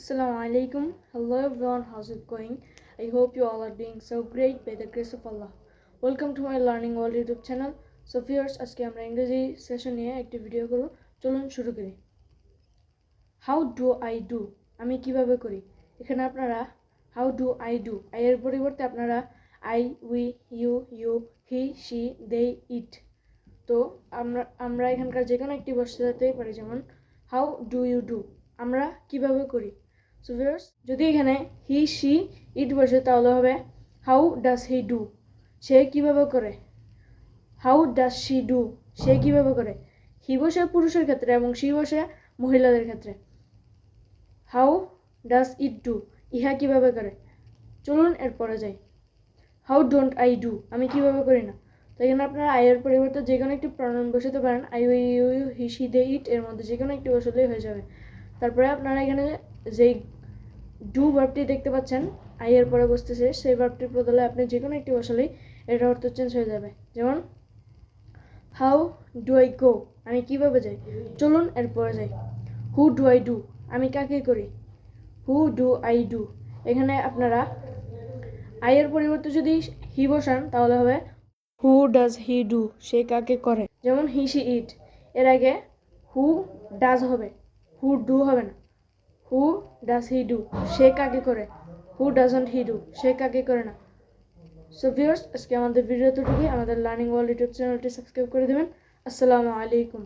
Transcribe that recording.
Assalamu alaikum. Hello everyone, how's it going? I hope you all are doing so great by the grace of Allah. Welcome to my Learning World YouTube channel. So viewers, আজকে আমরা ইংরেজি session নিয়ে একটি video করব চলুন শুরু করি how do I do আমি কীভাবে করি এখানে আপনারা how do I do I এর পরিবর্তে আপনারা I we you you he she they it তো আমরা আমরা এখানকার যে কোনো একটি বসাতেই পারি যেমন হাউ ডু ইউ ডু আমরা কীভাবে করি সো ভিউয়ার্স যদি এখানে হি শি ইট বসে, তাহলে হবে হাউ ডাজ হি ডু সে কীভাবে করে? হাউ ডাস শি ডু সে কীভাবে করে? হি বসে পুরুষের ক্ষেত্রে এবং শি বসে মহিলাদের ক্ষেত্রে। হাউ ডাজ ইট ডু ইহা কীভাবে করে? চলুন এরপরে যাই। হাউ ডোন্ট আই ডু আমি কীভাবে করি না? তো এখানে আপনারা আয়ের পরিবর্তে যে কোনো একটি প্রণয়ন বসাতে পারেন। I you you he she they it এর মধ্যে যে কোনো একটি বসালেই হয়ে যাবে। তারপরে আপনারা এখানে যেই ডু ভার্বটি দেখতে পাচ্ছেন, আই এর পরে বসতেছে, সেই ভার্বটির বদলে আপনি যে কোনো একটি বসালেই এটার অর্থ চেঞ্জ হয়ে যাবে। যেমন হাউ ডু আই গো আমি কীভাবে যাই? চলুন এরপরে যাই। হু ডু আই ডু আমি কাকে করি? হু ডু আই ডু এখানে আপনারা আইয়ের পরিবর্তে যদি হি বসান, তাহলে হবে হু ডাজ হি ডু সে কাকে করে? যেমন হি সি ইট এর আগে হু ডাজ হবে। হু ডু হবে না। হু ডাজ হি ডু সে কাকে করে? হু ডাজন্ট হি ডু সে কাকে করে না। সো ভিউয়ার্স আজকে আমাদের ভিডিও তো আমাদের লার্নিং ওয়ার্ল্ড ইউটিউব চ্যানেলটি সাবস্ক্রাইব করে দেবেন। আসসালামু আলাইকুম।